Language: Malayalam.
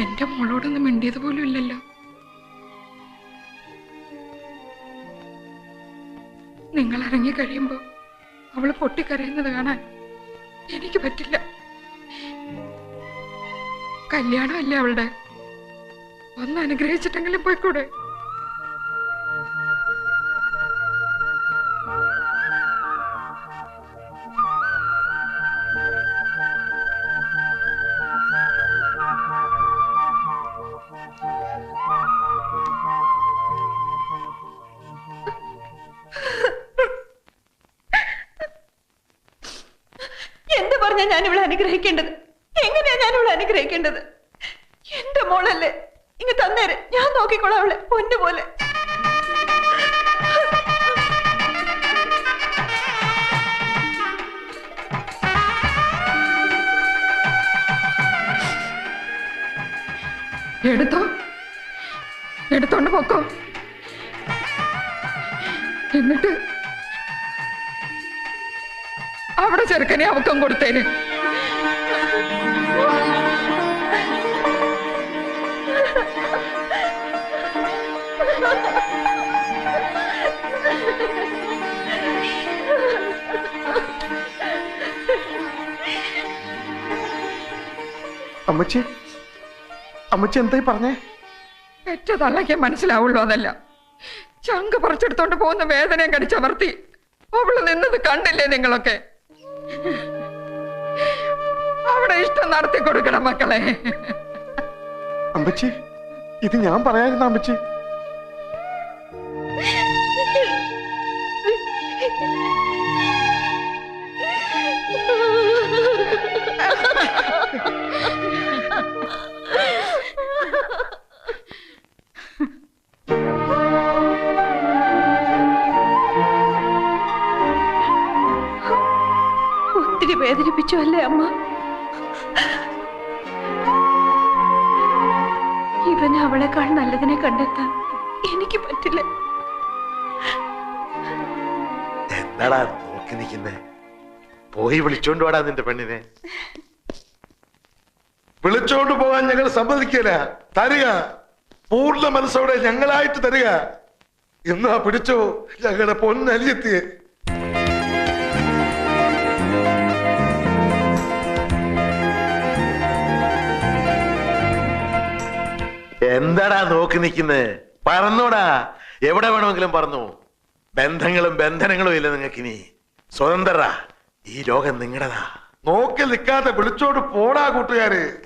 എന്റെ മോളോടൊന്നും മിണ്ടിയത് പോലും ഇല്ലല്ലോ. നിങ്ങൾ ഇറങ്ങി കഴിയുമ്പോ അവൾ പൊട്ടിക്കരയുന്നത് കാണാൻ എനിക്ക് പറ്റില്ല. കല്യാണമല്ലേ അവളുടെ? ഒന്ന് അനുഗ്രഹിച്ചിട്ടെങ്കിലും പോയിക്കൂടെ? പറഞ്ഞാ ഞാൻ ഇവിടെ അനുഗ്രഹിക്കേണ്ടത്? എങ്ങനെയാ ഞാൻ ഇവിടെ അനുഗ്രഹിക്കേണ്ടത്? എന്റെ മോളല്ലേ? ഇങ്ങ് തന്നേര്. ഞാൻ നോക്കിക്കോളാം അവളെ. പൊന്നു പോലെ. എടുത്തോ? എടുത്തോണ്ട് പൊക്കോ. എന്നിട്ട് അവിടെ ചെറുക്കനെ അവക്കം കൊടുത്തേന്. അമ്മച്ചി അമ്മച്ചി എന്തായി പറഞ്ഞേ? പെറ്റ തള്ളയ്ക്ക് മനസ്സിലാവുള്ളൂ അതല്ല. ചങ്ക് പറിച്ചെടുത്തോണ്ട് പോകുന്ന വേദനയും കടിച്ചമർത്തി അവൾ നിന്നത് കണ്ടില്ലേ നിങ്ങളൊക്കെ? നടത്തി കൊടുക്കണം മക്കളെ. അമ്പച്ചി ഇത് ഞാൻ പറയാനിരുന്ന അമ്പച്ചി. ഒത്തിരി വേദനിപ്പിച്ചു അല്ലേ അമ്മ? ഇവന് അവളെക്കാൾ നല്ലതിനെ കണ്ടെത്താൻ എനിക്ക് പറ്റില്ല. എന്താടാ നോക്കി നിൽക്കുന്നേ? പോയി വിളിച്ചോണ്ട് വാടാ നിന്റെ പെണ്ണിനെ. വിളിച്ചോണ്ട് പോകാൻ ഞങ്ങൾ സമ്മതിക്കില്ല. തരിക. പൂർണ മനസ്സോടെ ഞങ്ങളായിട്ട് തരിക. എന്നാ പിടിച്ചോ ഞങ്ങളുടെ പൊന്നലിയെത്തിയെ. എന്താടാ നോക്കി നിൽക്കുന്നത് പറന്നോടാ. എവിടെ വേണമെങ്കിലും പറന്നു. ബന്ധങ്ങളും ബന്ധനങ്ങളും ഇല്ല നിങ്ങൾക്ക് ഇനി സ്വതന്ത്രരാ. ഈ ലോകം നിങ്ങളുടെതാ നോക്കി നിൽക്കാതെ വിളിച്ചോട് പോടാ കൂട്ടുകാര്.